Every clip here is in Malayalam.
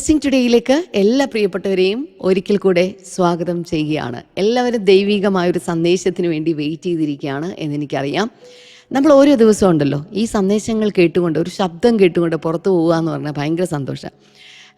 ബ്ലെസ്സിങ് ടുഡേയിലേക്ക് എല്ലാ പ്രിയപ്പെട്ടവരെയും ഒരിക്കൽ കൂടെ സ്വാഗതം ചെയ്യുകയാണ്. എല്ലാവരും ദൈവികമായ ഒരു സന്ദേശത്തിന് വേണ്ടി വെയിറ്റ് ചെയ്തിരിക്കുകയാണ് എന്നെനിക്കറിയാം. നമ്മൾ ഓരോ ദിവസവും ഉണ്ടല്ലോ ഈ സന്ദേശങ്ങൾ കേട്ടുകൊണ്ട് ഒരു ശബ്ദം കേട്ടുകൊണ്ട് പുറത്തു പോകുക എന്ന് പറഞ്ഞാൽ ഭയങ്കര സന്തോഷം.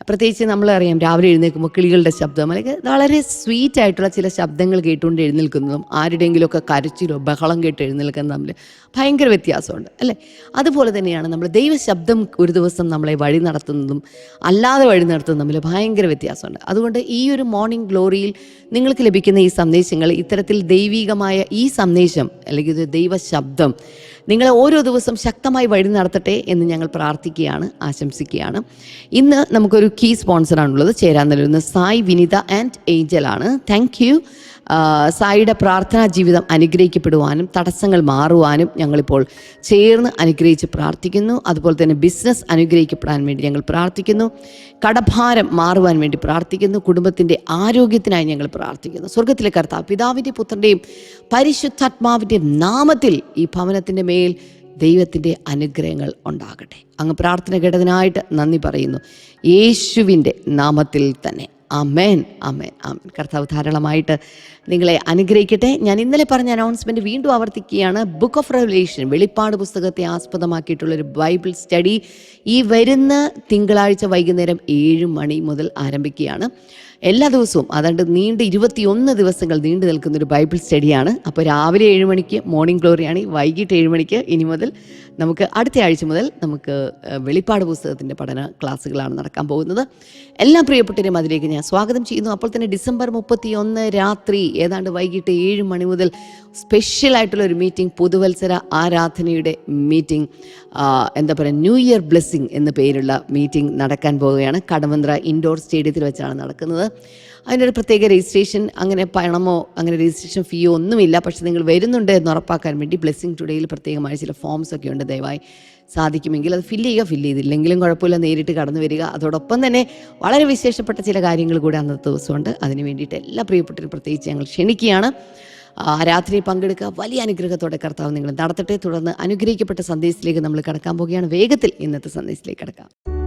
പ്രത്യേകിച്ച് നമ്മളറിയാം രാവിലെ എഴുന്നേൽക്കുമ്പോൾ കിളികളുടെ ശബ്ദം അല്ലെങ്കിൽ വളരെ സ്വീറ്റ് ആയിട്ടുള്ള ചില ശബ്ദങ്ങൾ കേട്ടുകൊണ്ട് എഴുന്നേൽക്കുന്നതും ആരുടെയെങ്കിലുമൊക്കെ കരച്ചിലോ ബഹളം കേട്ട് എഴുന്നേൽക്കുന്നതും തമ്മിൽ ഭയങ്കര വ്യത്യാസമുണ്ട് അല്ലേ? അതുപോലെ തന്നെയാണ് നമ്മൾ ദൈവശബ്ദം ഒരു ദിവസം നമ്മളെ വഴി നടത്തുന്നതും അല്ലാതെ വഴി നടത്തുന്നതും തമ്മിൽ ഭയങ്കര വ്യത്യാസമുണ്ട്. അതുകൊണ്ട് ഈ ഒരു മോർണിംഗ് ഗ്ലോറിയിൽ നിങ്ങൾക്ക് ലഭിക്കുന്ന ഈ സന്ദേശങ്ങൾ ഇത്തരത്തിൽ ദൈവികമായ ഈ സന്ദേശം അല്ലെങ്കിൽ ദൈവശബ്ദം നിങ്ങളെ ഓരോ ദിവസം ശക്തമായി വഴി നടത്തട്ടെ എന്ന് ഞങ്ങൾ പ്രാർത്ഥിക്കുകയാണ് ആശംസിക്കുകയാണ്. ഇന്ന് നമുക്കൊരു കീ സ്പോൺസറാണുള്ളത് ചേരാൻ നൽകുന്ന സായ് വിനിത ആൻഡ് ഏഞ്ചലാണ് താങ്ക് യു സായിയുടെ പ്രാർത്ഥനാ ജീവിതം അനുഗ്രഹിക്കപ്പെടുവാനും തടസ്സങ്ങൾ മാറുവാനും ഞങ്ങളിപ്പോൾ ചേർന്ന് അനുഗ്രഹിച്ച് പ്രാർത്ഥിക്കുന്നു. അതുപോലെ തന്നെ ബിസിനസ് അനുഗ്രഹിക്കപ്പെടാൻ വേണ്ടി ഞങ്ങൾ പ്രാർത്ഥിക്കുന്നു. കടഭാരം മാറുവാൻ വേണ്ടി പ്രാർത്ഥിക്കുന്നു. കുടുംബത്തിന്റെ ആരോഗ്യത്തിനായി ഞങ്ങൾ പ്രാർത്ഥിക്കുന്നു. സ്വർഗത്തിലെ കർത്താവ് പിതാവിന്റെ പുത്രന്റെയും പരിശുദ്ധാത്മാവിന്റെയും നാമത്തിൽ ഈ ഭവനത്തിന്റെ മേൽ ദൈവത്തിന്റെ അനുഗ്രഹങ്ങൾ ഉണ്ടാകട്ടെ. അങ്ങ് പ്രാർത്ഥന കേട്ടതിനായിട്ട് നന്ദി പറയുന്നു. യേശുവിന്റെ നാമത്തിൽ തന്നെ. അമേൻ അമേൻ അമേൻ കർത്താവ് ധാരാളമായിട്ട് നിങ്ങളെ അനുഗ്രഹിക്കട്ടെ. ഞാൻ ഇന്നലെ പറഞ്ഞ അനൗൺസ്മെന്റ് വീണ്ടും ആവർത്തിക്കുകയാണ്. ബുക്ക് ഓഫ് റെവലേഷൻ വെളിപ്പാട് പുസ്തകത്തെ ആസ്പദമാക്കിയിട്ടുള്ളൊരു ബൈബിൾ സ്റ്റഡി ഈ വരുന്ന തിങ്കളാഴ്ച വൈകുന്നേരം ഏഴ് മണി മുതൽ ആരംഭിക്കുകയാണ്. എല്ലാ ദിവസവും അതുകൊണ്ട് നീണ്ട് ഇരുപത്തിയൊന്ന് ദിവസങ്ങൾ നീണ്ടു നിൽക്കുന്നൊരു ബൈബിൾ സ്റ്റഡിയാണ് അപ്പോൾ രാവിലെ ഏഴ് മണിക്ക് മോർണിംഗ് ഗ്ലോറിയാണ് വൈകിട്ട് ഏഴ് മണിക്ക് ഇനി മുതൽ നമുക്ക് അടുത്ത ആഴ്ച മുതൽ നമുക്ക് വെളിപ്പാട് പുസ്തകത്തിന്റെ പഠന ക്ലാസ്സുകളാണ് നടക്കാൻ പോകുന്നത്. എല്ലാ പ്രിയപ്പെട്ടവരും അതിലേക്ക് ഞാൻ സ്വാഗതം ചെയ്യുന്നു. അപ്പോൾ തന്നെ ഡിസംബർ മുപ്പത്തി ഒന്ന് രാത്രി ഏതാണ്ട് വൈകിട്ട് ഏഴ് മണി മുതൽ സ്പെഷ്യൽ ആയിട്ടുള്ള ഒരു മീറ്റിംഗ് പുതുവത്സര ആരാധനയുടെ മീറ്റിംഗ് എന്താ പറയുക ന്യൂ ഇയർ ബ്ലെസ്സിങ് എന്ന പേരുള്ള മീറ്റിംഗ് നടക്കാൻ പോവുകയാണ്. കടവന്ത്ര ഇൻഡോർ സ്റ്റേഡിയത്തിൽ വെച്ചാണ് നടക്കുന്നത്. അതിനൊരു പ്രത്യേക രജിസ്ട്രേഷൻ അങ്ങനെ പണമോ അങ്ങനെ രജിസ്ട്രേഷൻ ഫീയോ ഒന്നുമില്ല. പക്ഷേ നിങ്ങൾ വരുന്നുണ്ട് എന്ന് ഉറപ്പാക്കാൻ വേണ്ടി ബ്ലെസ്സിങ് ടുഡേയിൽ പ്രത്യേകമായ ചില ഫോംസ് ഒക്കെ ഉണ്ട്. ദയവായി സാധിക്കുമെങ്കിൽ അത് ഫില്ല് ചെയ്യുക ഫില്ല് ചെയ്തില്ലെങ്കിലും കുഴപ്പമില്ല. നേരിട്ട് കടന്നു വരിക. അതോടൊപ്പം തന്നെ വളരെ വിശേഷപ്പെട്ട ചില കാര്യങ്ങൾ കൂടെ അന്നത്തെ ദിവസമുണ്ട്. അതിന് വേണ്ടിയിട്ട് എല്ലാ പ്രിയപ്പെട്ടവരും പ്രത്യേകിച്ച് ഞങ്ങൾ ക്ഷണിക്കുകയാണ്. രാത്രി പങ്കെടുക്കുക. വലിയ അനുഗ്രഹത്തോടെ കർത്താവ് നിങ്ങൾ നടത്തട്ടെ. തുടർന്ന് അനുഗ്രഹിക്കപ്പെട്ട സന്ദേശത്തിലേക്ക് നമ്മൾ കടക്കാൻ പോവുകയാണ്. വേഗത്തിൽ ഇന്നത്തെ സന്ദേശത്തിലേക്ക് കടക്കാം.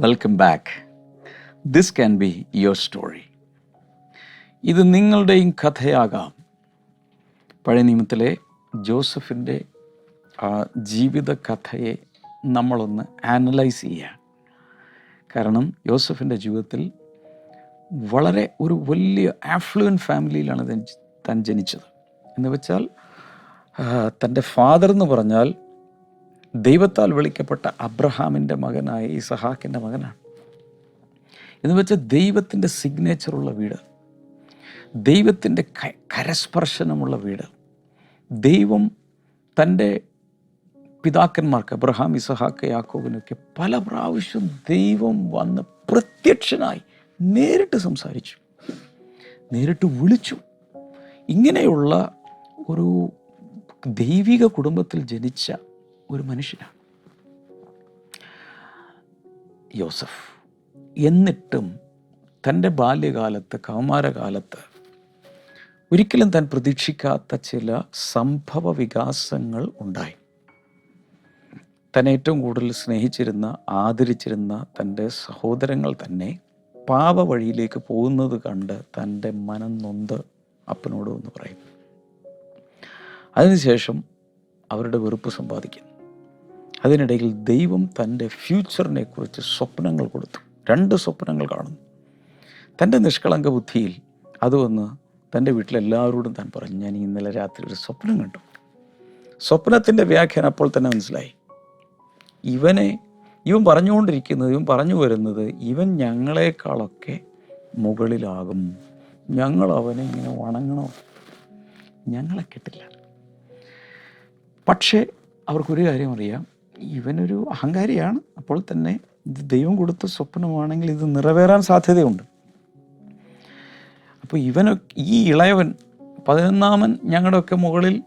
Welcome back this can be your story ഇത് നിങ്ങളുടെയും കഥയാകാം. പഴയ നിയമത്തിലെ ജോസഫിന്റെ ആ ജീവിത കഥയെ നമ്മളൊന്ന് ആനലൈസ് ചെയ്യുക കാരണം യോസഫിന്റെ ജീവിതത്തിൽ വളരെ ഒരു വലിയ ആഫ്ലുവൻ ഫാമിലിയിലാണ് താൻ ജനിച്ചത്. എന്ന് വെച്ചാൽ തന്റെ ഫാദർ എന്ന് പറഞ്ഞാൽ ദൈവത്താൽ വിളിക്കപ്പെട്ട അബ്രഹാമിന്റെ മകനായ ഇസഹാക്കിന്റെ മകനാണ്. എന്ന് വെച്ചാൽ ദൈവത്തിന്റെ സിഗ്നേച്ചറുള്ള വീട് ദൈവത്തിന്റെ കരസ്പർശനമുള്ള വീട് ദൈവം തന്റെ പിതാക്കന്മാർക്ക് അബ്രഹാം ഇസഹാക്ക് യാക്കോബിനൊക്കെ പല പ്രാവശ്യം ദൈവം വന്ന് പ്രത്യക്ഷനായി നേരിട്ട് സംസാരിച്ചു നേരിട്ട് വിളിച്ചു. ഇങ്ങനെയുള്ള ഒരു ദൈവിക കുടുംബത്തിൽ ജനിച്ച ഒരു മനുഷ്യനാണ്. യോസഫ്. എന്നിട്ടും തന്റെ ബാല്യകാലത്ത് കൗമാരകാലത്ത് ഒരിക്കലും താൻ പ്രതീക്ഷിക്കാത്ത ചില സംഭവ വികാസങ്ങൾ ഉണ്ടായി. തന്നെ ഏറ്റവും കൂടുതൽ സ്നേഹിച്ചിരുന്ന ആദരിച്ചിരുന്ന തന്റെ സഹോദരങ്ങൾ തന്നെ പാപ വഴിയിലേക്ക് പോകുന്നത് കണ്ട് തന്റെ മനം നൊന്ത് അപ്പനോട് എന്ന് പറയും. അതിനുശേഷം അവരുടെ വെറുപ്പ് സമ്പാദിക്കുന്നു. അതിനിടയിൽ ദൈവം തന്റെ ഫ്യൂച്ചറിനെ കുറിച്ച് സ്വപ്നങ്ങൾ കൊടുത്തു. രണ്ട് സ്വപ്നങ്ങൾ കാണുന്നു. തന്റെ നിഷ്കളങ്ക ബുദ്ധിയിൽ അത് വന്ന് തന്റെ വീട്ടിലെല്ലാവരോടും താൻ പറഞ്ഞു ഞാൻ ഇന്നലെ രാത്രി ഒരു സ്വപ്നം കണ്ടു. സ്വപ്നത്തിന്റെ വ്യാഖ്യാനം അപ്പോൾ തന്നെ മനസ്സിലായി. ഇവനെ ഇവൻ പറഞ്ഞുകൊണ്ടിരിക്കുന്നത് ഇവൻ പറഞ്ഞു വരുന്നത് ഇവൻ ഞങ്ങളെക്കാളൊക്കെ മുകളിലാകും. ഞങ്ങൾ അവനെ ഇങ്ങനെ വണങ്ങണോ? ഞങ്ങളെ കിട്ടില്ല. പക്ഷേ അവർക്കൊരു കാര്യം അറിയാം. ഇവനൊരു അഹങ്കാരിയാണ്. അപ്പോൾ തന്നെ ഇത് ദൈവം കൊടുത്ത സ്വപ്നമാണെങ്കിൽ ഇത് നിറവേറാൻ സാധ്യതയുണ്ട്. അപ്പോൾ ഇവനൊക്കെ ഈ ഇളയവൻ പതിനൊന്നാമൻ ഞങ്ങളുടെയൊക്കെ മുകളിൽ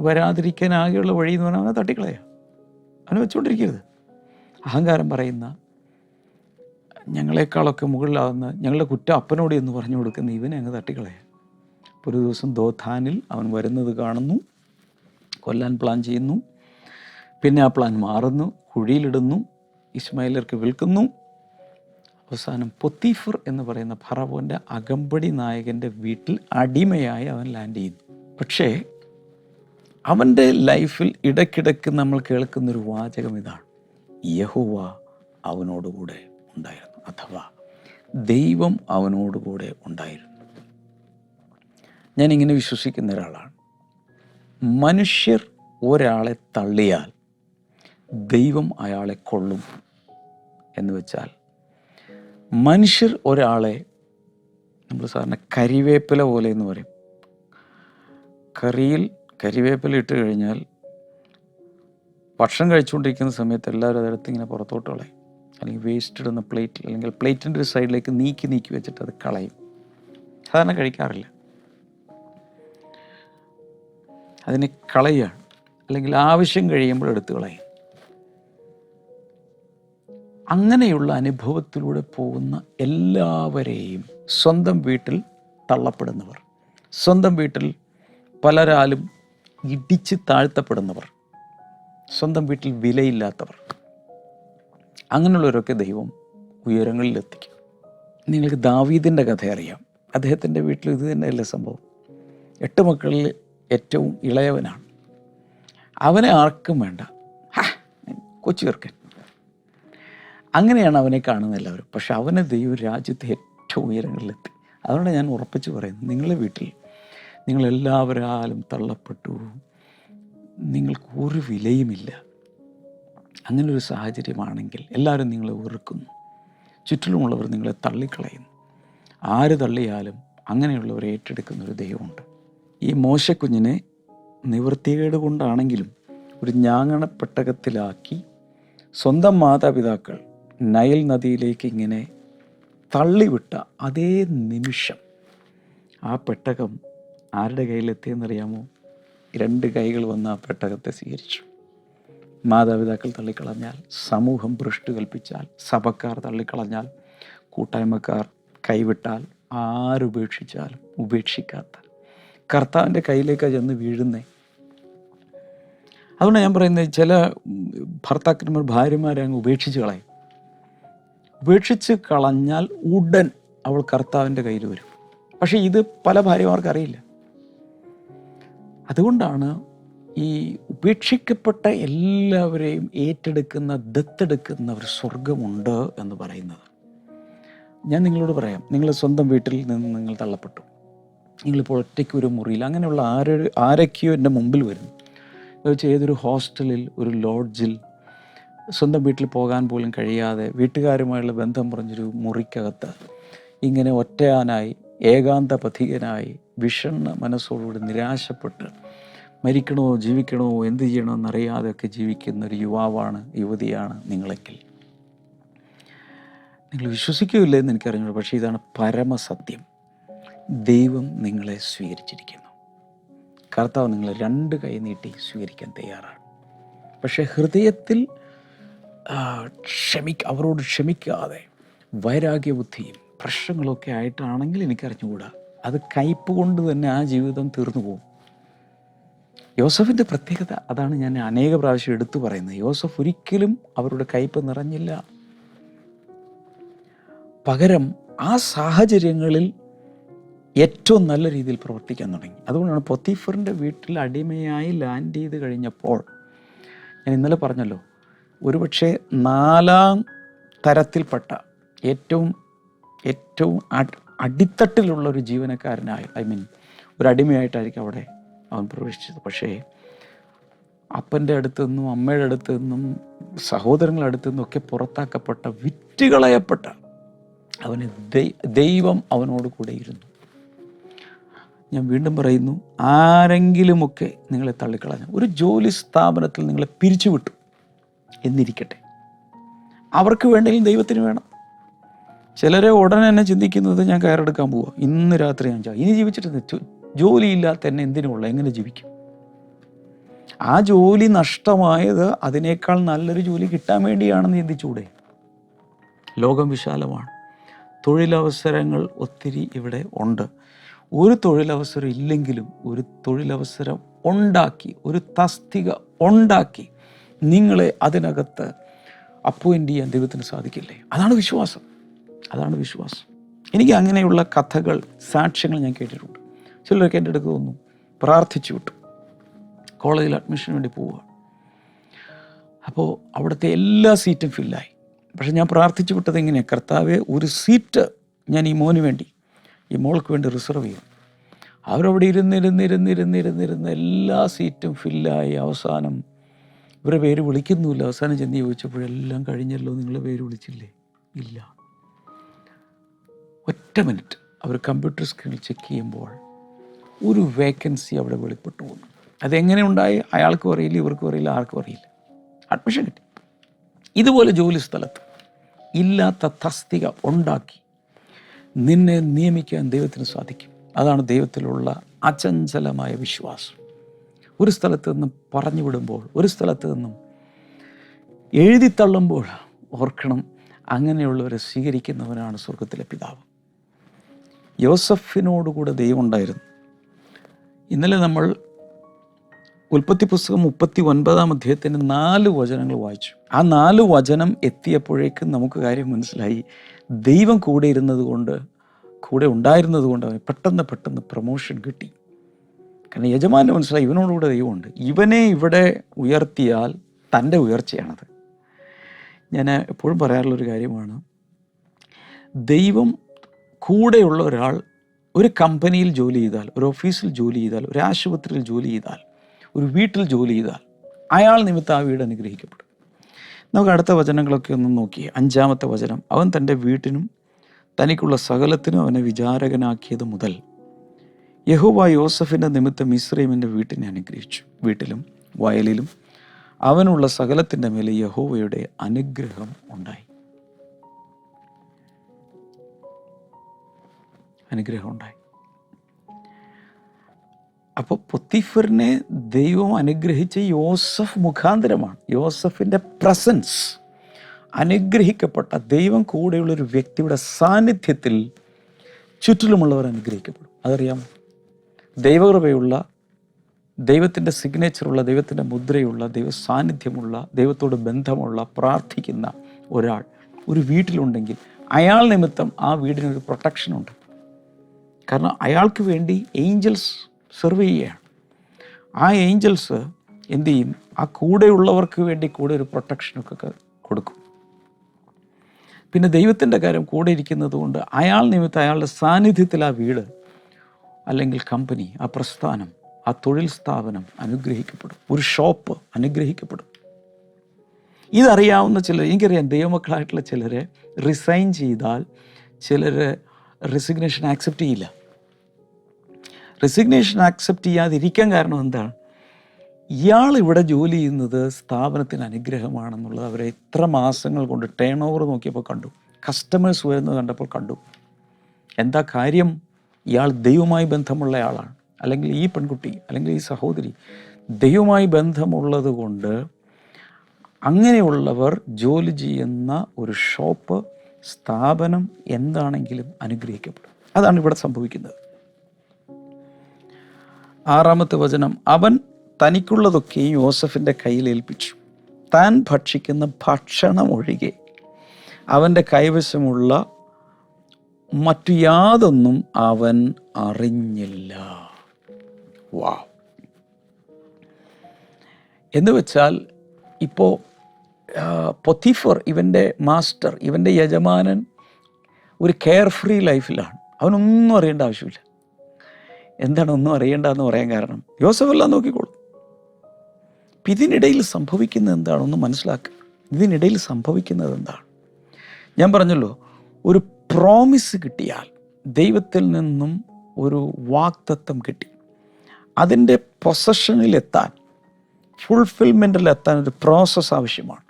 വരാതിരിക്കാൻ ആകെയുള്ള വഴി എന്ന് പറഞ്ഞാൽ അവനെ തട്ടിക്കളയുക അവനെ വെച്ചുകൊണ്ടിരിക്കരുത്. അഹങ്കാരം പറയുന്ന ഞങ്ങളെക്കാളൊക്കെ മുകളിലാവുന്ന ഞങ്ങളുടെ കുറ്റം അപ്പനോട് എന്ന് പറഞ്ഞു കൊടുക്കുന്ന ഇവനെ അങ്ങ് തട്ടിക്കളയ. ഒരു ദിവസം ദോഥാനിൽ അവൻ വരുന്നത് കാണുന്നു. കൊല്ലാൻ പ്ലാൻ ചെയ്യുന്നു. പിന്നെ ആ പ്ലാൻ മാറുന്നു കുഴിയിലിടുന്നു ഇസ്മായിലർക്ക് വിൽക്കുന്നു. അവസാനം പൊത്തീഫർ എന്ന് പറയുന്ന ഫറവോന്റെ അകമ്പടി നായകന്റെ വീട്ടിൽ അടിമയായി അവൻ ലാൻഡ് ചെയ്യുന്നു. പക്ഷേ അവന്റെ ലൈഫിൽ ഇടയ്ക്കിടയ്ക്ക് നമ്മൾ കേൾക്കുന്നൊരു വാചകം ഇതാണ്. യഹുവ അവനോടുകൂടെ ഉണ്ടായിരുന്നു അഥവാ ദൈവം അവനോടുകൂടെ ഉണ്ടായിരുന്നു. ഞാനിങ്ങനെ വിശ്വസിക്കുന്ന ഒരാളാണ്. മനുഷ്യർ ഒരാളെ തള്ളിയാൽ ദൈവം അയാളെ കൊള്ളും എന്ന് വെച്ചാൽ മനുഷ്യർ ഒരാളെ നമ്മൾ സാറിന് കരിവേപ്പില പോലെ എന്ന് പറയും. കറിയിൽ കരിവേപ്പില ഇട്ട് കഴിഞ്ഞാൽ ഭക്ഷണം കഴിച്ചുകൊണ്ടിരിക്കുന്ന സമയത്ത് എല്ലാവരും അതെടുത്ത് ഇങ്ങനെ പുറത്തോട്ട് കളയും. അല്ലെങ്കിൽ വേസ്റ്റ് ഇടുന്ന പ്ലേറ്റ് അല്ലെങ്കിൽ പ്ലേറ്റിന്റെ ഒരു സൈഡിലേക്ക് നീക്കി നീക്കി വെച്ചിട്ട് അത് കളയും. സാധാരണ കഴിക്കാറില്ല. അതിനെ കളയുകയാണ് അല്ലെങ്കിൽ ആവശ്യം കഴിയുമ്പോൾ എടുത്ത് കളയും അങ്ങനെയുള്ള അനുഭവത്തിലൂടെ പോകുന്ന എല്ലാവരെയും സ്വന്തം വീട്ടിൽ തള്ളപ്പെടുന്നവർ സ്വന്തം വീട്ടിൽ പലരാലും ഇടിച്ച് താഴ്ത്തപ്പെടുന്നവർ സ്വന്തം വീട്ടിൽ വിലയില്ലാത്തവർ. അങ്ങനെയുള്ളവരൊക്കെ ദൈവം ഉയരങ്ങളിൽ ഉയരങ്ങളിലെത്തിക്കും. നിങ്ങൾക്ക് ദാവീദിന്റെ കഥ അറിയാം. അദ്ദേഹത്തിന്റെ വീട്ടിൽ ഇത് തന്നെയല്ലേ സംഭവം? എട്ട് മക്കളിൽ ഏറ്റവും ഇളയവനാണ്. അവനെ ആർക്കും വേണ്ട. കൊച്ചു ചെറുക്കൻ. അങ്ങനെയാണ് അവനെ കാണുന്നത് എല്ലാവരും. പക്ഷെ അവനെ ദൈവം രാജ്യത്തെ ഏറ്റവും ഉയരങ്ങളിലെത്തി. അതുകൊണ്ട് ഞാൻ ഉറപ്പിച്ച് പറയുന്നു നിങ്ങളുടെ വീട്ടിൽ നിങ്ങളെല്ലാവരാലും തള്ളപ്പെട്ടു. നിങ്ങൾക്ക് ഒരു വിലയുമില്ല. അങ്ങനൊരു സാഹചര്യമാണെങ്കിൽ എല്ലാവരും നിങ്ങളെ വെറുക്കുന്നു. ചുറ്റിലുമുള്ളവർ നിങ്ങളെ തള്ളിക്കളയുന്നു. ആര് തള്ളിയാലും അങ്ങനെയുള്ളവരെ ഏറ്റെടുക്കുന്ന ഒരു ദൈവമുണ്ട്. ഈ മോശക്കുഞ്ഞിനെ നിവൃത്തികേട് കൊണ്ടാണെങ്കിലും ഒരു ഞാങ്ങണ പെട്ടകത്തിലാക്കി സ്വന്തം മാതാപിതാക്കൾ നയൽ നദിയിലേക്ക് ഇങ്ങനെ തള്ളിവിട്ട അതേ നിമിഷം ആ പെട്ടകം ആരുടെ കയ്യിലെത്തിയെന്നറിയാമോ? രണ്ട് കൈകൾ വന്ന് ആ പെട്ടകത്തെ സ്വീകരിച്ചു. മാതാപിതാക്കൾ തള്ളിക്കളഞ്ഞാൽ സമൂഹം ഭ്രഷ്ട് കൽപ്പിച്ചാൽ സഭക്കാർ തള്ളിക്കളഞ്ഞാൽ കൂട്ടായ്മക്കാർ കൈവിട്ടാൽ ആരുപേക്ഷിച്ചാലും ഉപേക്ഷിക്കാത്ത. കർത്താവിന്റെ കയ്യിലേക്കാണ് ചെന്ന് വീഴുന്നേ. അതുകൊണ്ട് ഞാൻ പറയുന്നത് ചില ഭർത്താക്കന്മാർ ഭാര്യമാരെ അങ്ങ് ഉപേക്ഷിച്ച് കളയും. ഉപേക്ഷിച്ച് കളഞ്ഞാൽ ഉടൻ അവൾ കർത്താവിന്റെ കയ്യിൽ വരും. പക്ഷേ ഇത് പല ഭാര്യമാർക്ക് അറിയില്ല. അതുകൊണ്ടാണ് ഈ ഉപേക്ഷിക്കപ്പെട്ട എല്ലാവരെയും ഏറ്റെടുക്കുന്ന ദത്തെടുക്കുന്ന ഒരു സ്വർഗമുണ്ട് എന്ന് പറയുന്നത്. ഞാൻ നിങ്ങളോട് പറയാം നിങ്ങൾ സ്വന്തം വീട്ടിൽ നിന്ന് നിങ്ങൾ തള്ളപ്പെട്ടു. നിങ്ങളിപ്പോൾ ഒറ്റയ്ക്ക് ഒരു മുറിയിൽ അങ്ങനെയുള്ള ആരെ ആരൊക്കെയോ എന്റെ മുമ്പിൽ വരുന്നു. ഏതൊരു ഹോസ്റ്റലിൽ ഒരു ലോഡ്ജിൽ സ്വന്തം വീട്ടിൽ പോകാൻ പോലും കഴിയാതെ വീട്ടുകാരുമായുള്ള ബന്ധം പറഞ്ഞൊരു മുറിക്കകത്ത് ഇങ്ങനെ ഒറ്റയാനായി ഏകാന്ത പഥികനായി വിഷണ്ണ മനസ്സോടുകൂടി നിരാശപ്പെട്ട് മരിക്കണോ ജീവിക്കണോ എന്ത് ചെയ്യണോ എന്നറിയാതെയൊക്കെ ജീവിക്കുന്ന ഒരു യുവാവാണ് യുവതിയാണ് നിങ്ങളെങ്കിൽ. നിങ്ങൾ വിശ്വസിക്കില്ല എന്ന് എനിക്കറിഞ്ഞു പക്ഷേ ഇതാണ് പരമസത്യം. ദൈവം നിങ്ങളെ സ്വീകരിച്ചിരിക്കുന്നു. കർത്താവ് നിങ്ങളെ രണ്ട് കൈ നീട്ടി സ്വീകരിക്കാൻ തയ്യാറാണ്. പക്ഷേ ഹൃദയത്തിൽ ക്ഷമിക്ക അവരോട് ക്ഷമിക്കാതെ വൈരാഗ്യബുദ്ധിയും പ്രശ്നങ്ങളൊക്കെ ആയിട്ടാണെങ്കിൽ എനിക്കറിഞ്ഞുകൂടാ. അത് കയ്പ് കൊണ്ട് തന്നെ ആ ജീവിതം തീർന്നു പോകും. യോസഫിന്റെ പ്രത്യേകത അതാണ് ഞാൻ അനേക പ്രാവശ്യം എടുത്തു പറയുന്നത്. യോസഫ് ഒരിക്കലും അവരുടെ കയ്പ് നിറഞ്ഞില്ല. പകരം ആ സാഹചര്യങ്ങളിൽ ഏറ്റവും നല്ല രീതിയിൽ പ്രവർത്തിക്കാൻ തുടങ്ങി. അതുകൊണ്ടാണ് പൊത്തീഫറിന്റെ വീട്ടിൽ അടിമയായി ലാൻഡ് ചെയ്ത് കഴിഞ്ഞപ്പോൾ ഞാൻ ഇന്നലെ പറഞ്ഞല്ലോ ഒരുപക്ഷെ നാലാം തരത്തിൽപ്പെട്ട ഏറ്റവും ഏറ്റവും അടിത്തട്ടിലുള്ള ഒരു ജീവനക്കാരനായി ഐ മീൻ ഒരു അടിമയായിട്ടായിരിക്കും അവിടെ അവൻ പ്രവേശിച്ചത്. പക്ഷേ അപ്പന്റെ അടുത്ത് നിന്നും അമ്മയുടെ അടുത്ത് നിന്നും സഹോദരങ്ങളുടെ അടുത്ത് നിന്നും ഒക്കെ പുറത്താക്കപ്പെട്ട വിറ്റുകളയപ്പെട്ട അവന് ദൈവം അവനോട് കൂടെ ഇരുന്നു. ഞാൻ വീണ്ടും പറയുന്നു ആരെങ്കിലുമൊക്കെ നിങ്ങളെ തള്ളിക്കളഞ്ഞു. ഒരു ജോലി സ്ഥാപനത്തിൽ നിങ്ങളെ പിരിച്ചുവിട്ടു. എന്നിരിക്കട്ടെ. അവർക്ക് വേണ്ടെങ്കിൽ ദൈവത്തിന് വേണം. ചിലരെ ഉടനെ തന്നെ ചിന്തിക്കുന്നത് ഞാൻ കയറെടുക്കാൻ പോവാം. ഇന്ന് രാത്രി ഞാൻ. ഇനി ജീവിച്ചിട്ട് ജോലിയില്ലാത്ത എന്നെ എന്തിനുള്ള എങ്ങനെ ജീവിക്കും? ആ ജോലി നഷ്ടമായത് അതിനേക്കാൾ നല്ലൊരു ജോലി കിട്ടാൻ വേണ്ടിയാണെന്ന് ചിന്തിച്ചൂടെ? ലോകം വിശാലമാണ്. തൊഴിലവസരങ്ങൾ ഒത്തിരി ഇവിടെ ഉണ്ട്. ഒരു തൊഴിലവസരം ഇല്ലെങ്കിലും ഒരു തൊഴിലവസരം ഉണ്ടാക്കി ഒരു തസ്തിക ഉണ്ടാക്കി നിങ്ങളെ അതിനകത്ത് അപ്പോയിന്റ് ചെയ്യാൻ ദൈവത്തിന് സാധിക്കില്ലേ? അതാണ് വിശ്വാസം. അതാണ് വിശ്വാസം. എനിക്ക് അങ്ങനെയുള്ള കഥകൾ സാക്ഷ്യങ്ങൾ ഞാൻ കേട്ടിട്ടുണ്ട്. ചിലരൊക്കെ എന്റെ അടുത്ത് തോന്നും പ്രാർത്ഥിച്ചു വിട്ടു. കോളേജിൽ അഡ്മിഷന് വേണ്ടി പോവുക. അപ്പോൾ അവിടുത്തെ എല്ലാ സീറ്റും ഫില്ലായി. പക്ഷെ ഞാൻ പ്രാർത്ഥിച്ചു വിട്ടത് എങ്ങനെയാണ് കർത്താവെ ഒരു സീറ്റ് ഞാൻ ഈ മോന് വേണ്ടി ഈ മോൾക്ക് വേണ്ടി റിസർവ് ചെയ്യും അവരവിടെ ഇരുന്നിരുന്നിരുന്നിരുന്നിരുന്നിരുന്ന് എല്ലാ സീറ്റും ഫില്ലായി. അവസാനം ഇവരുടെ പേര് വിളിക്കുന്നുമില്ല. അവസാനം ചെന്ന് ചോദിച്ചപ്പോഴെല്ലാം കഴിഞ്ഞല്ലോ നിങ്ങളുടെ പേര് വിളിച്ചില്ലേ? ഇല്ല. ഒറ്റ മിനിറ്റ്. അവർ കമ്പ്യൂട്ടർ സ്ക്രീനിൽ ചെക്ക് ചെയ്യുമ്പോൾ ഒരു വേക്കൻസി അവിടെ വെളിപ്പെട്ടു പോകുന്നു അതെങ്ങനെ ഉണ്ടായി? അയാൾക്കും അറിയില്ല ഇവർക്കും അറിയില്ല ആർക്കും അറിയില്ല. അഡ്മിഷൻ കിട്ടി. ഇതുപോലെ ജോലി സ്ഥലത്ത് ഇല്ലാത്ത തസ്തിക ഉണ്ടാക്കി നിന്നെ നിയമിക്കാൻ ദൈവത്തിന് സാധിക്കും. അതാണ് ദൈവത്തിലുള്ള അചഞ്ചലമായ വിശ്വാസം. ഒരു സ്ഥലത്ത് നിന്നും പറഞ്ഞു വിടുമ്പോൾ ഒരു സ്ഥലത്ത് നിന്നും എഴുതി തള്ളുമ്പോൾ ഓർക്കണം അങ്ങനെയുള്ളവരെ സ്വീകരിക്കുന്നവനാണ് സ്വർഗത്തിലെ പിതാവ്. യോസഫിനോടുകൂടെ ദൈവം ഉണ്ടായിരുന്നു. ഇന്നലെ നമ്മൾ ഉൽപ്പത്തി പുസ്തകം മുപ്പത്തി ഒൻപതാം അധ്യായത്തിന്റെ നാല് വചനങ്ങൾ വായിച്ചു. ആ നാല് വചനം എത്തിയപ്പോഴേക്കും നമുക്ക് കാര്യം മനസ്സിലായി. ദൈവം കൂടെ ഇരുന്നത് കൊണ്ട് കൂടെ ഉണ്ടായിരുന്നത് കൊണ്ട് അവന് പെട്ടെന്ന് പെട്ടെന്ന് പ്രൊമോഷൻ കിട്ടി. കാരണം യജമാനെ മനസ്സിലായി ഇവനോടുകൂടെ ദൈവമുണ്ട്. ഇവനെ ഇവിടെ ഉയർത്തിയാൽ തന്റെ ഉയർച്ചയാണത്. ഞാൻ എപ്പോഴും പറയാറുള്ളൊരു കാര്യമാണ് ദൈവം കൂടെയുള്ള ഒരാൾ ഒരു കമ്പനിയിൽ ജോലി ചെയ്താൽ ഒരു ഓഫീസിൽ ജോലി ചെയ്താൽ ഒരു ആശുപത്രിയിൽ ജോലി ചെയ്താൽ ഒരു വീട്ടിൽ ജോലി ചെയ്താൽ അയാൾ നിമിത്തം ആ വീട് അനുഗ്രഹിക്കപ്പെടും. നമുക്ക് അടുത്ത വചനങ്ങളൊക്കെ ഒന്ന് നോക്കി. അഞ്ചാമത്തെ വചനം അവൻ തന്റെ വീട്ടിനും തനിക്കുള്ള സകലത്തിനും അവനെ വിചാരകനാക്കിയത് മുതൽ യഹോവ യോസഫിന്റെ നിമിത്തം ഇസ്രൈമിന്റെ വീട്ടിനെ അനുഗ്രഹിച്ചു. വീട്ടിലും വയലിലും അവനുള്ള സകലത്തിന്റെ മേലെ യഹോവയുടെ അനുഗ്രഹം ഉണ്ടായി. അനുഗ്രഹം ഉണ്ടായി. അപ്പോൾ പൊത്തിഫറിനെ ദൈവം അനുഗ്രഹിച്ച യോസഫ് മുഖാന്തരമാണ്. യോസഫിന്റെ പ്രസൻസ് അനുഗ്രഹിക്കപ്പെട്ട ദൈവം കൂടെയുള്ള ഒരു വ്യക്തിയുടെ സാന്നിധ്യത്തിൽ ചുറ്റിലുമുള്ളവർ അനുഗ്രഹിക്കപ്പെടും. അതറിയാമോ? ദൈവകൃപയുള്ള ദൈവത്തിന്റെ സിഗ്നേച്ചറുള്ള ദൈവത്തിന്റെ മുദ്രയുള്ള ദൈവ സാന്നിധ്യമുള്ള ദൈവത്തോട് ബന്ധമുള്ള പ്രാർത്ഥിക്കുന്ന ഒരാൾ ഒരു വീട്ടിലുണ്ടെങ്കിൽ അയാൾ നിമിത്തം ആ വീടിനൊരു പ്രൊട്ടക്ഷനുണ്ട് കാരണം അയാൾക്ക് വേണ്ടി ഏഞ്ചൽസ് സെർവ് ചെയ്യുകയാണ്. ആ ഏഞ്ചൽസ് എന്തു ചെയ്യും? ആ കൂടെയുള്ളവർക്ക് വേണ്ടി കൂടെ ഒരു പ്രൊട്ടക്ഷനൊക്കെ കൊടുക്കും. പിന്നെ ദൈവത്തിന്റെ കാര്യം കൂടെ ഇരിക്കുന്നത് കൊണ്ട് അയാൾ നിമിത്തം അയാളുടെ സാന്നിധ്യത്തിൽ ആ വീട് അല്ലെങ്കിൽ കമ്പനി ആ പ്രസ്ഥാനം ആ തൊഴിൽ സ്ഥാപനം അനുഗ്രഹിക്കപ്പെടും. ഒരു ഷോപ്പ് അനുഗ്രഹിക്കപ്പെടും. ഇതറിയാവുന്ന ചിലർ എനിക്കറിയാം ദൈവമക്കളായിട്ടുള്ള ചിലരെ റിസൈൻ ചെയ്താൽ ചിലർ റെസിഗ്നേഷൻ ആക്സെപ്റ്റ് ചെയ്യില്ല. റെസിഗ്നേഷൻ ആക്സെപ്റ്റ് ചെയ്യാതിരിക്കാൻ കാരണം എന്താണ് ഇയാൾ ഇവിടെ ജോലി ചെയ്യുന്നത് സ്ഥാപനത്തിന് അനുഗ്രഹമാണെന്നുള്ളത് അവരെ ഇത്ര മാസങ്ങൾ കൊണ്ട് ടേൺ ഓവർ നോക്കിയപ്പോൾ കണ്ടു. കസ്റ്റമേഴ്സ് വരുന്നത് കണ്ടപ്പോൾ കണ്ടു. എന്താ കാര്യം? ഇയാൾ ദൈവമായി ബന്ധമുള്ള ആളാണ്. അല്ലെങ്കിൽ ഈ പെൺകുട്ടി അല്ലെങ്കിൽ ഈ സഹോദരി ദൈവമായി ബന്ധമുള്ളത് കൊണ്ട് അങ്ങനെയുള്ളവർ ജോലി ചെയ്യുന്ന ഒരു ഷോപ്പ് സ്ഥാപനം എന്താണെങ്കിലും അനുഗ്രഹിക്കപ്പെടും. അതാണ് ഇവിടെ സംഭവിക്കുന്നത്. ആറാമത്തെ വചനം അവൻ തനിക്കുള്ളതൊക്കെയും യോസഫിന്റെ കയ്യിൽ ഏൽപ്പിച്ചു. താൻ ഭക്ഷിക്കുന്ന ഭക്ഷണം ഒഴികെ അവന്റെ കൈവശമുള്ള മറ്റു യാതൊന്നും അവൻ അറിഞ്ഞില്ല. വാ. എന്ന് വെച്ചാൽ ഇപ്പോൾ പൊത്തിഫർ ഇവന്റെ മാസ്റ്റർ ഇവന്റെ യജമാനൻ ഒരു കെയർ ഫ്രീ ലൈഫിലാണ് അവനൊന്നും അറിയേണ്ട ആവശ്യമില്ല. എന്താണ് ഒന്നും അറിയേണ്ടതെന്ന് പറയാൻ കാരണം? യോസഫെല്ലാം നോക്കിക്കോളും. ഇപ്പം ഇതിനിടയിൽ സംഭവിക്കുന്നത് എന്താണ്? ഒന്ന് മനസ്സിലാക്കുക ഇതിനിടയിൽ സംഭവിക്കുന്നത് എന്താണ്? ഞാൻ പറഞ്ഞല്ലോ ഒരു പ്രോമിസ് കിട്ടിയാൽ ദൈവത്തിൽ നിന്നും ഒരു വാക്തത്വം കിട്ടി. അതിന്റെ പൊസഷനിലെത്താൻ ഫുൾഫിൽമെന്റിലെത്താൻ ഒരു പ്രോസസ്സ് ആവശ്യമാണ്.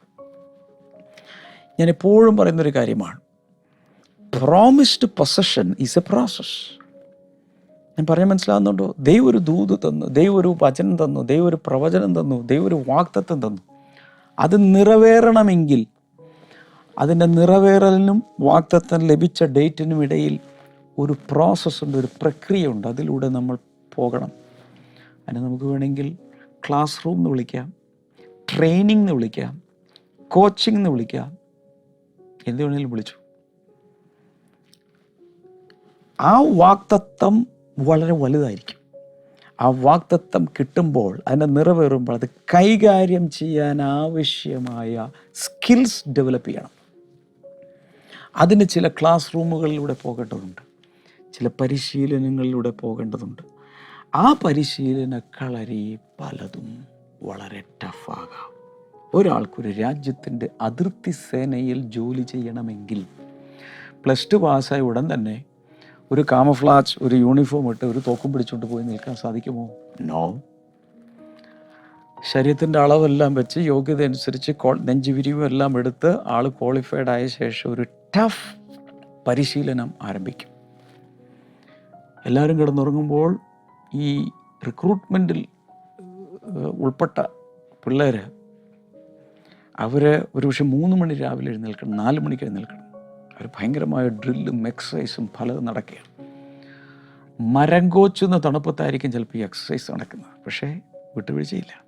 ഞാൻ എപ്പോഴും പറയുന്നൊരു കാര്യമാണ്. Promised possession is a process ഞാൻ പറഞ്ഞ മനസ്സിലാകുന്നുണ്ടോ ദൈവം ഒരു ദൂത് തന്നു ദൈവം ഒരു വചനം തന്നു ദൈവം ഒരു പ്രവചനം തന്നു ദൈവം ഒരു വാക്തത്വം തന്നു. അത് നിറവേറണമെങ്കിൽ അതിന്റെ നിറവേറലിനും വാക്തത്വം ലഭിച്ച ഡേറ്റിനും ഇടയിൽ ഒരു പ്രോസസ്സുണ്ട് ഒരു പ്രക്രിയയുണ്ട് അതിലൂടെ നമ്മൾ പോകണം. അതിന് നമുക്ക് വേണമെങ്കിൽ ക്ലാസ് റൂം എന്ന് വിളിക്കാം ട്രെയിനിങ് എന്ന് വിളിക്കാം കോച്ചിങ് എന്ന് വിളിക്കാം. എന്ത് വേണമെങ്കിലും വിളിച്ചു. ആ വാക്തത്വം വളരെ വലുതായിരിക്കും. ആ വാക്തത്വം കിട്ടുമ്പോൾ അതിനെ നിറവേറുമ്പോൾ അത് കൈകാര്യം ചെയ്യാൻ ആവശ്യമായ സ്കിൽസ് ഡെവലപ്പ് ചെയ്യണം. അതിന് ചില ക്ലാസ് റൂമുകളിലൂടെ പോകേണ്ടതുണ്ട്. ചില പരിശീലനങ്ങളിലൂടെ പോകേണ്ടതുണ്ട്. ആ പരിശീലന കളരി പലതും വളരെ ടഫാകാം ഒരാൾക്കൊരു രാജ്യത്തിന്റെ അതിർത്തി സേനയിൽ ജോലി ചെയ്യണമെങ്കിൽ പ്ലസ് ടു പാസ്സായ ഉടൻ തന്നെ ഒരു കാമഫ്ലാജ് ഒരു യൂണിഫോം ഇട്ട് ഒരു തോക്കും പിടിച്ചുകൊണ്ട് പോയി നിൽക്കാൻ സാധിക്കുമോ? നോ ശരീരത്തിന്റെ അളവെല്ലാം വെച്ച് യോഗ്യത അനുസരിച്ച് നെഞ്ചുവിരിവും എല്ലാം എടുത്ത് ആൾ ക്വാളിഫൈഡ് ആയ ശേഷം ഒരു ടഫ് പരിശീലനം ആരംഭിക്കും. എല്ലാവരും കിടന്നുറങ്ങുമ്പോൾ ഈ റിക്രൂട്ട്മെന്റിൽ ഉൾപ്പെട്ട പിള്ളേർ അവർ ഒരുപക്ഷെ മൂന്ന് മണി രാവിലെ എഴുന്നേൽക്കണം നാല് മണിക്ക് എഴുന്നേൽക്കണം. അവർ ഭയങ്കരമായ ഡ്രില്ലും എക്സസൈസും പലതും നടക്കുകയാണ്. മരം കോച്ചുന്ന തണുപ്പത്തായിരിക്കും ചിലപ്പോൾ ഈ എക്സസൈസ് നടക്കുന്നത്. പക്ഷേ വിട്ടുവീഴ്ചയില്ല.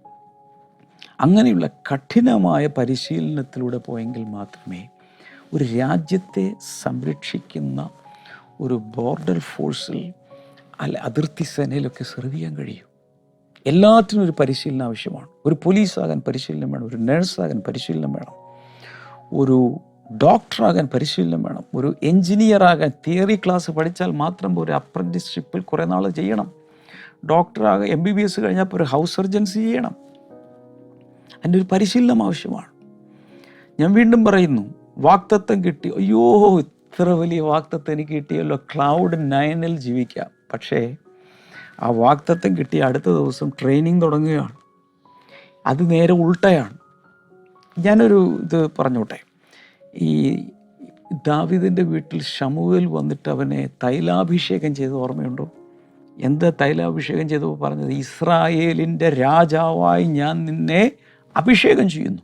അങ്ങനെയുള്ള കഠിനമായ പരിശീലനത്തിലൂടെ പോയെങ്കിൽ മാത്രമേ ഒരു രാജ്യത്തെ സംരക്ഷിക്കുന്ന ഒരു ബോർഡർ ഫോഴ്സിൽ അല്ല അതിർത്തി സേനയിലൊക്കെ സെർവ് ചെയ്യാൻ കഴിയും. എല്ലാത്തിനും ഒരു പരിശീലനം ആവശ്യമാണ്. ഒരു പോലീസാകാൻ പരിശീലനം വേണം. ഒരു നേഴ്സാകാൻ പരിശീലനം വേണം. ഒരു ഡോക്ടറാകാൻ പരിശീലനം വേണം. ഒരു എഞ്ചിനീയർ ആകാൻ തിയറി ക്ലാസ് പഠിച്ചാൽ മാത്രം ഒരു അപ്രന്റിസ്ഷിപ്പിൽ കുറേ നാൾ ചെയ്യണം. ഡോക്ടറാകാൻ എം ബി ബി എസ് കഴിഞ്ഞാൽ ഒരു ഹൗസ് സർജൻസി ചെയ്യണം. അതിന്റെ ഒരു പരിശീലനം ആവശ്യമാണ്. ഞാൻ വീണ്ടും പറയുന്നു വാക്തത്വം കിട്ടി. അയ്യോ ഇത്ര വലിയ വാക്തത്വം എനിക്ക് കിട്ടിയല്ലോ. ക്ലൗഡ് നയനിൽ ജീവിക്കാം. പക്ഷേ ആ വാക്തത്വം കിട്ടിയ അടുത്ത ദിവസം ട്രെയിനിങ് തുടങ്ങുകയാണ്. അത് നേരെ ഉൾട്ടയാണ്. ഞാനൊരു ഇത് പറഞ്ഞോട്ടെ. ഈ ദാവിദിന്റെ വീട്ടിൽ ഷമുവേൽ വന്നിട്ട് അവനെ തൈലാഭിഷേകം ചെയ്ത് ഓർമ്മയുണ്ടോ? എന്താ തൈലാഭിഷേകം ചെയ്തപ്പോൾ പറഞ്ഞത്? ഇസ്രായേലിന്റെ രാജാവായി ഞാൻ നിന്നെ അഭിഷേകം ചെയ്യുന്നു.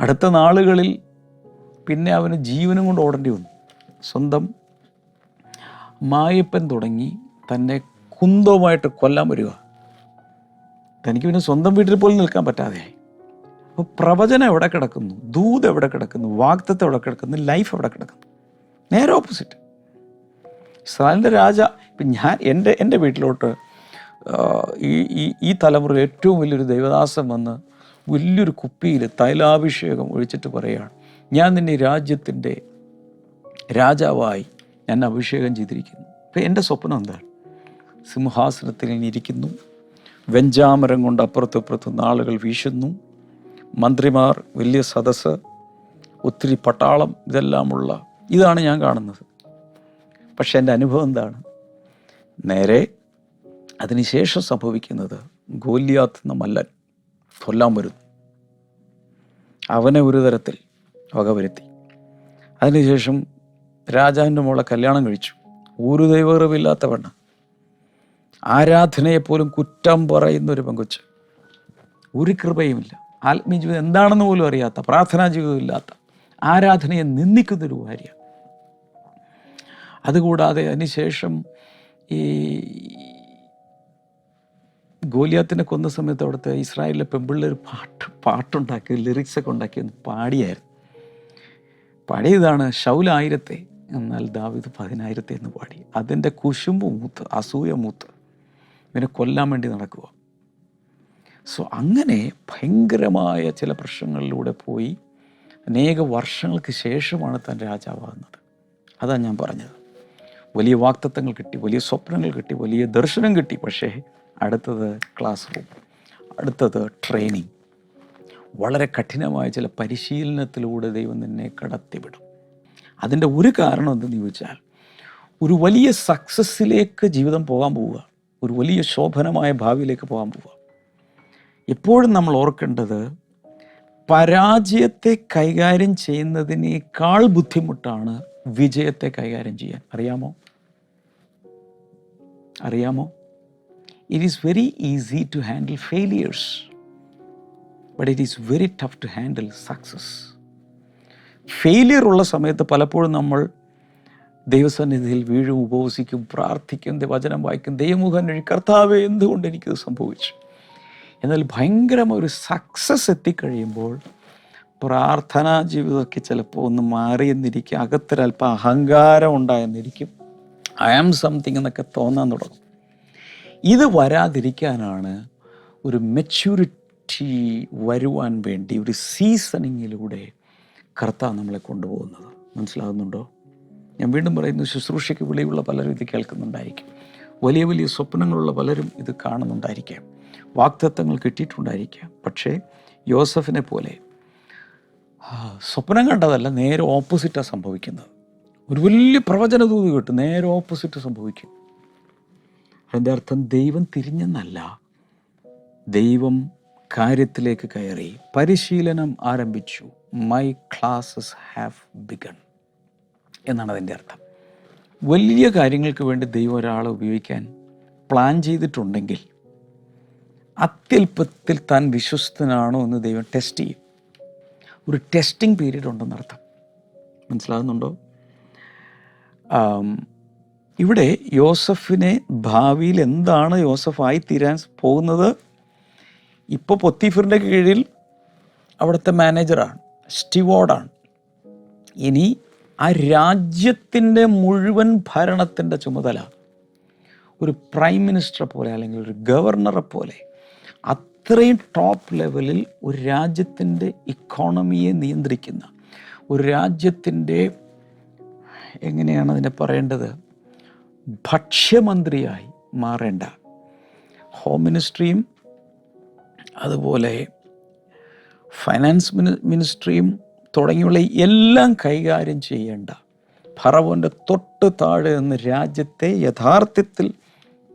അടുത്ത നാളുകളിൽ പിന്നെ അവന് ജീവനും കൊണ്ട് ഓടേണ്ടി വന്നു. സ്വന്തം മായപ്പൻ തുടങ്ങി തന്നെ കുന്തവുമായിട്ട് കൊല്ലാൻ വരിക. തനിക്ക് പിന്നെ സ്വന്തം വീട്ടിൽ പോലും നിൽക്കാൻ പറ്റാതെയായി അപ്പോൾ പ്രവചനം എവിടെ കിടക്കുന്നു? ദൂത് എവിടെ കിടക്കുന്നു? വാക്തത്വം എവിടെ കിടക്കുന്നു? ലൈഫ് എവിടെ കിടക്കുന്നു? നേരെ ഓപ്പോസിറ്റ്. ഇസ്രായേലിന്റെ രാജ ഇപ്പം ഞാൻ എന്റെ എന്റെ വീട്ടിലോട്ട് ഈ ഈ തലമുറയിൽ ഏറ്റവും വലിയൊരു ദൈവദാസം വന്ന് വലിയൊരു കുപ്പിയിൽ തൈലാഭിഷേകം ഒഴിച്ചിട്ട് പറയുകയാണ് ഞാൻ നിന്നെ രാജ്യത്തിന്റെ രാജാവായി ഞാൻ അഭിഷേകം ചെയ്തിരിക്കുന്നു. അപ്പം എന്റെ സ്വപ്നം എന്താണ്? സിംഹാസനത്തിൽ ഇരിക്കുന്നു വെഞ്ചാമരം കൊണ്ട് അപ്പുറത്തും ഇപ്പുറത്തും നാളുകൾ വീശുന്നു മന്ത്രിമാർ വലിയ സദസ്സ് ഒത്തിരി പട്ടാളം ഇതെല്ലാമുള്ള ഇതാണ് ഞാൻ കാണുന്നത്. പക്ഷെ എന്റെ അനുഭവം എന്താണ്? നേരെ അതിനുശേഷം സംഭവിക്കുന്നത് ഗോല്യാത്ത് എന്ന മല്ലൻ. കൊല്ലാൻ വരുന്നു അവനെ ഒരു തരത്തിൽ വകവരുത്തി അതിനുശേഷം രാജാവിന്റെ മോളെ കല്യാണം കഴിച്ചു. ഒരു ദൈവകറിവില്ലാത്ത പെണ്ണ് ആരാധനയെപ്പോലും കുറ്റം പറയുന്ന ഒരു പെങ്കൊച്ച്. ഒരു കൃപയുമില്ല. ആത്മീയ ജീവിതം എന്താണെന്ന് പോലും അറിയാത്ത പ്രാർത്ഥനാ ജീവിതം ഇല്ലാത്ത ആരാധനയെ നിന്ദിക്കുന്നൊരു ഭാര്യ അതുകൂടാതെ അതിനുശേഷം ഈ ഗോലിയാത്തിനെ കൊന്ന സമയത്ത് അവിടുത്തെ ഇസ്രായേലിലെ പെമ്പിള്ളേർ പാട്ട് പാട്ടുണ്ടാക്കി ലിറിക്സൊക്കെ ഉണ്ടാക്കി ഒന്ന് പാടിയായിരുന്നു. പാടിയതാണ് ഷൗലായിരത്തെ എന്നാൽ ദാവിദ് പതിനായിരത്തെ എന്ന് പാടി. അതിന്റെ കുശുമ്പ് മൂത്ത് അസൂയ മൂത്ത് ഇവനെ കൊല്ലാൻ വേണ്ടി നടക്കുക. സോ അങ്ങനെ ഭയങ്കരമായ ചില പ്രശ്നങ്ങളിലൂടെ പോയി. അനേക വർഷങ്ങൾക്ക് ശേഷമാണ് താൻ രാജാവാകുന്നത്. അതാണ് ഞാൻ പറഞ്ഞത്. വലിയ വാക്തത്വങ്ങൾ കിട്ടി വലിയ സ്വപ്നങ്ങൾ കിട്ടി വലിയ ദർശനം കിട്ടി. പക്ഷേ അടുത്തത് ക്ലാസ് റൂം അടുത്തത് ട്രെയിനിങ് വളരെ കഠിനമായ ചില പരിശീലനത്തിലൂടെ ദൈവം നിന്നെ കടത്തിവിടും. അതിന്റെ ഒരു കാരണം എന്തെന്ന് ചോദിച്ചാൽ ഒരു വലിയ സക്സസ്സിലേക്ക് ജീവിതം പോകാൻ പോവുക ഒരു വലിയ ശോഭനമായ ഭാവിയിലേക്ക് പോകാൻ പോവുക. എപ്പോഴും നമ്മൾ ഓർക്കേണ്ടത് പരാജയത്തെ കൈകാര്യം ചെയ്യുന്നതിനേക്കാൾ ബുദ്ധിമുട്ടാണ് വിജയത്തെ കൈകാര്യം ചെയ്യാൻ. അറിയാമോ? അറിയാമോ? It is very easy to handle failures but it is very tough to handle success failure ഉള്ള സമയത്ത് പലപ്പോഴും നമ്മൾ ദൈവസന്നിധിയിൽ വീഴും ഉപവസിക്കും പ്രാർത്ഥിക്കും വചനം വായിക്കും ദൈവമുഖം വഴി കർത്താവ് എന്തുകൊണ്ട് എനിക്കത് സംഭവിച്ചു? എന്നാൽ ഭയങ്കരമായ ഒരു സക്സസ് എത്തിക്കഴിയുമ്പോൾ പ്രാർത്ഥനാ ജീവിതമൊക്കെ ചിലപ്പോൾ ഒന്ന് മാറിയെന്നിരിക്കും അകത്തൊരല്പം അഹങ്കാരം ഉണ്ടായെന്നിരിക്കും. ഐ ആം സംതിങ് എന്നൊക്കെ തോന്നാൻ തുടങ്ങും. ഇത് വരാതിരിക്കാനാണ് ഒരു മെച്യൂരിറ്റി വരുവാൻ വേണ്ടി ഒരു സീസണിങ്ങിലൂടെ കർത്താവ് നമ്മളെ കൊണ്ടുപോകുന്നത്. മനസ്സിലാകുന്നുണ്ടോ? ഞാൻ വീണ്ടും പറയുന്നു ശുശ്രൂഷയ്ക്ക് വിളിയുള്ള പലരും ഇത് കേൾക്കുന്നുണ്ടായിരിക്കും. വലിയ വലിയ സ്വപ്നങ്ങളുള്ള പലരും ഇത് കാണുന്നുണ്ടായിരിക്കാം. വാക്തത്വങ്ങൾ കിട്ടിയിട്ടുണ്ടായിരിക്കാം. പക്ഷേ യോസഫിനെ പോലെ സ്വപ്നം കണ്ടതല്ല നേരെ ഓപ്പോസിറ്റാണ് സംഭവിക്കുന്നത്. ഒരു വലിയ പ്രവചന ദൂത് കിട്ടും നേരെ ഓപ്പോസിറ്റ് സംഭവിക്കും. അതിന്റെ അർത്ഥം ദൈവം തിരിഞ്ഞെന്നല്ല. ദൈവം കാര്യത്തിലേക്ക് കയറി പരിശീലനം ആരംഭിച്ചു. മൈ ക്ലാസ്സസ് ഹാവ് ബിഗൺ എന്നാണ് അതിന്റെ അർത്ഥം. വലിയ കാര്യങ്ങൾക്ക് വേണ്ടി ദൈവം ഒരാളെ ഉപയോഗിക്കാൻ പ്ലാൻ ചെയ്തിട്ടുണ്ടെങ്കിൽ അത്യല്പത്തിൽ താൻ വിശ്വസ്തനാണോ എന്ന് ദൈവം ടെസ്റ്റ് ചെയ്യും. ഒരു ടെസ്റ്റിംഗ് പീരീഡ് ഉണ്ടെന്നർത്ഥം. മനസ്സിലാകുന്നുണ്ടോ? ഇവിടെ യോസഫിനെ ഭാവിയിൽ എന്താണ് യോസഫായി തീരാൻ പോകുന്നത്? ഇപ്പോൾ പൊത്തീഫറിന്റെ കീഴിൽ അവിടുത്തെ മാനേജറാണ് സ്റ്റിവോർഡാണ്. ഇനി ആ രാജ്യത്തിന്റെ മുഴുവൻ ഭരണത്തിന്റെ ചുമതല ഒരു പ്രൈം മിനിസ്റ്ററെ പോലെ അല്ലെങ്കിൽ ഒരു ഗവർണറെ പോലെ അത്രയും ടോപ്പ് ലെവലിൽ ഒരു രാജ്യത്തിന്റെ ഇക്കോണമിയെ നിയന്ത്രിക്കുന്ന ഒരു രാജ്യത്തിന്റെ എങ്ങനെയാണ് അതിനെ പറയേണ്ടത്? ഭക്ഷ്യമന്ത്രിയായി മാറേണ്ട. ഹോം മിനിസ്ട്രിയും അതുപോലെ ഫൈനാൻസ് മിനി മിനിസ്ട്രിയും തുടങ്ങിയുള്ള എല്ലാം കൈകാര്യം ചെയ്യേണ്ട. ഫറവോന്റെ തൊട്ട് താഴെ നിന്ന് രാജ്യത്തെ യഥാർത്ഥത്തിൽ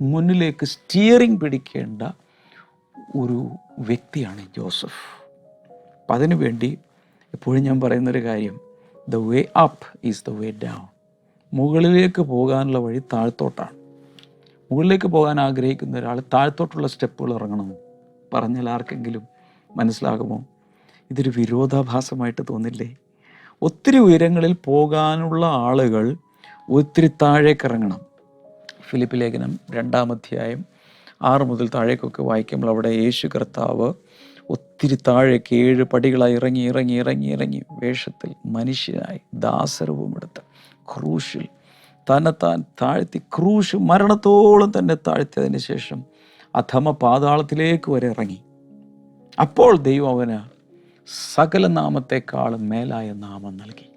മുന്നിലേക്ക് സ്റ്റിയറിംഗ് പിടിക്കേണ്ട ഒരു വ്യക്തിയാണ് ജോസഫ്. അപ്പം അതിനുവേണ്ടി എപ്പോഴും ഞാൻ പറയുന്നൊരു കാര്യം the way up is the way down മുകളിലേക്ക് പോകാനുള്ള വഴി താഴ്ത്തോട്ടാണ്. മുകളിലേക്ക് പോകാൻ ആഗ്രഹിക്കുന്ന ഒരാൾ താഴ്ത്തോട്ടുള്ള സ്റ്റെപ്പുകൾ ഇറങ്ങണം. പറഞ്ഞാൽ ആർക്കെങ്കിലും മനസ്സിലാകുമോ? ഇതൊരു വിരോധാഭാസമായിട്ട് തോന്നില്ലേ? ഒത്തിരി ഉയരങ്ങളിൽ പോകാനുള്ള ആളുകൾ ഒത്തിരി താഴേക്ക് ഇറങ്ങണം. ഫിലിപ്പ് ലേഖനം രണ്ടാം അധ്യായം ആറ് മുതൽ താഴേക്കൊക്കെ വായിക്കുമ്പോൾ അവിടെ യേശു കർത്താവ് ഒത്തിരി താഴേക്ക് ഏഴ് പടികളായി ഇറങ്ങി ഇറങ്ങി ഇറങ്ങി ഇറങ്ങി വേഷത്തിൽ മനുഷ്യനായി ദാസരൂപമെടുത്ത് ക്രൂശിൽ. തന്നെത്താൻ താഴ്ത്തി ക്രൂശ് മരണത്തോളം തന്നെ താഴ്ത്തിയതിന് ശേഷം അധമ പാതാളത്തിലേക്ക് വരെ ഇറങ്ങി. അപ്പോൾ ദൈവം അവന് സകല നാമത്തെക്കാളും മേലായ നാമം നൽകി.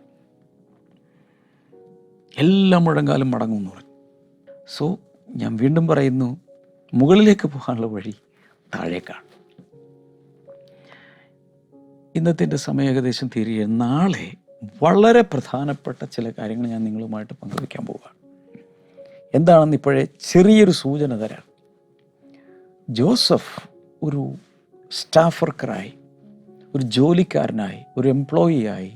എല്ലാം മുഴങ്കാലും മടങ്ങും എന്ന് പറഞ്ഞു. സോ ഞാൻ വീണ്ടും പറയുന്നു മുകളിലേക്ക് പോകാനുള്ള വഴി താഴേക്കാണ്. ഇന്നത്തെ സമയം ഏകദേശം തീരുക നാളെ വളരെ പ്രധാനപ്പെട്ട ചില കാര്യങ്ങൾ ഞാൻ നിങ്ങളുമായിട്ട് പങ്കുവയ്ക്കാൻ പോവുകയാണ്. എന്താണെന്ന് ഇപ്പോഴേ ചെറിയൊരു സൂചന തരാം. ജോസഫ് ഒരു സ്റ്റാഫ് വർക്കറായി ഒരു ജോലിക്കാരനായി ഒരു എംപ്ലോയിയായി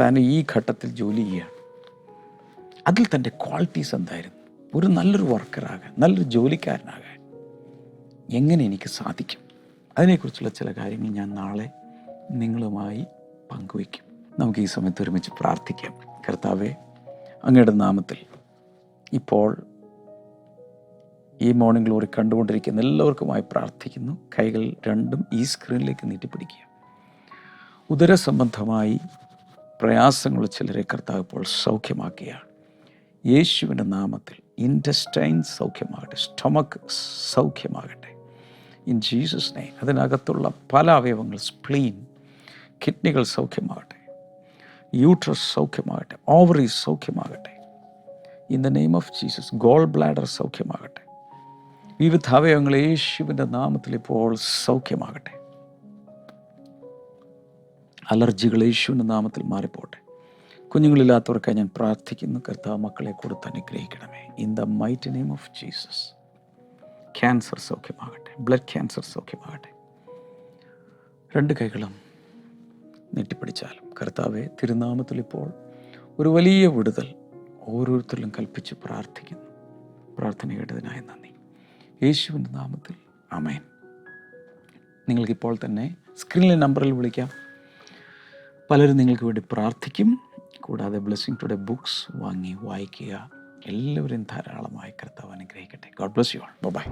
താൻ ഈ ഘട്ടത്തിൽ ജോലി ചെയ്യുകയാണ്. അതിൽ തന്റെ ക്വാളിറ്റീസ് എന്തായിരുന്നു? ഒരു നല്ലൊരു വർക്കറാകാൻ നല്ലൊരു ജോലിക്കാരനാകാൻ എങ്ങനെ എനിക്ക് സാധിക്കും? അതിനെക്കുറിച്ചുള്ള ചില കാര്യങ്ങൾ ഞാൻ നാളെ നിങ്ങളുമായി പങ്കുവയ്ക്കും. നമുക്ക് ഈ സമയത്ത് ഒരുമിച്ച് പ്രാർത്ഥിക്കാം. കർത്താവെ അങ്ങയുടെ നാമത്തിൽ ഇപ്പോൾ ഈ മോർണിംഗ് ഗ്ലോറി കണ്ടുകൊണ്ടിരിക്കുന്ന എല്ലാവർക്കുമായി പ്രാർത്ഥിക്കുന്നു. കൈകൾ രണ്ടും ഈ സ്ക്രീനിലേക്ക് നീട്ടിപ്പിടിക്കുക. ഉദര സംബന്ധമായി പ്രയാസങ്ങൾ ചിലരെ കർത്താവ് ഇപ്പോൾ സൗഖ്യമാക്കുകയാണ്. യേശുവിന്റെ നാമത്തിൽ ഇന്റസ്റ്റൈൻ സൗഖ്യമാകട്ടെ സ്റ്റൊമക്ക് സൗഖ്യമാകട്ടെ. ഇൻ ജീസസ് നെയ് അതിനകത്തുള്ള പല അവയവങ്ങൾ സ്പ്ലീൻ കിഡ്നികൾ സൗഖ്യമാകട്ടെ. യൂട്രസ് സൗഖ്യമാകട്ടെ ഓവറി സൗഖ്യമാകട്ടെ. In the name of Jesus gall bladder സൗഖ്യമാകട്ടെ. വിവിധ അവയവങ്ങൾ യേശുവിന്റെ നാമത്തിൽ ഇപ്പോൾ സൗഖ്യമാകട്ടെ. അലർജികൾ യേശുവിന്റെ നാമത്തിൽ മാറിപ്പോട്ടെ. കുഞ്ഞുങ്ങളില്ലാത്തവർക്കായി ഞാൻ പ്രാർത്ഥിക്കുന്നു കർത്താവ് മക്കളെ കൊടുത്ത് അനുഗ്രഹിക്കണമേ. In the might name of Jesus cancer സൗഖ്യമാകട്ടെ ബ്ലഡ് ക്യാൻസർ സൗഖ്യമാകട്ടെ. രണ്ട് കൈകളും നെറ്റിപ്പിടിച്ചാലും കർത്താവെ തിരുനാമത്തിൽ ഇപ്പോൾ ഒരു വലിയ വിടുതൽ ഓരോരുത്തരിലും കൽപ്പിച്ച് പ്രാർത്ഥിക്കുന്നു. പ്രാർത്ഥന കേട്ടതിനായി നന്ദി. യേശുവിന്റെ നാമത്തിൽ അമേൻ നിങ്ങൾക്കിപ്പോൾ തന്നെ സ്ക്രീനിലെ നമ്പറിൽ വിളിക്കാം. പലരും നിങ്ങൾക്ക് വേണ്ടി പ്രാർത്ഥിക്കും. കൂടാതെ ബ്ലെസ്സിങ് ടുഡേ ബുക്സ് വാങ്ങി വായിക്കുക. എല്ലാവരും ധാരാളമായി കർത്താവ് അനുഗ്രഹിക്കട്ടെ. God bless you all bye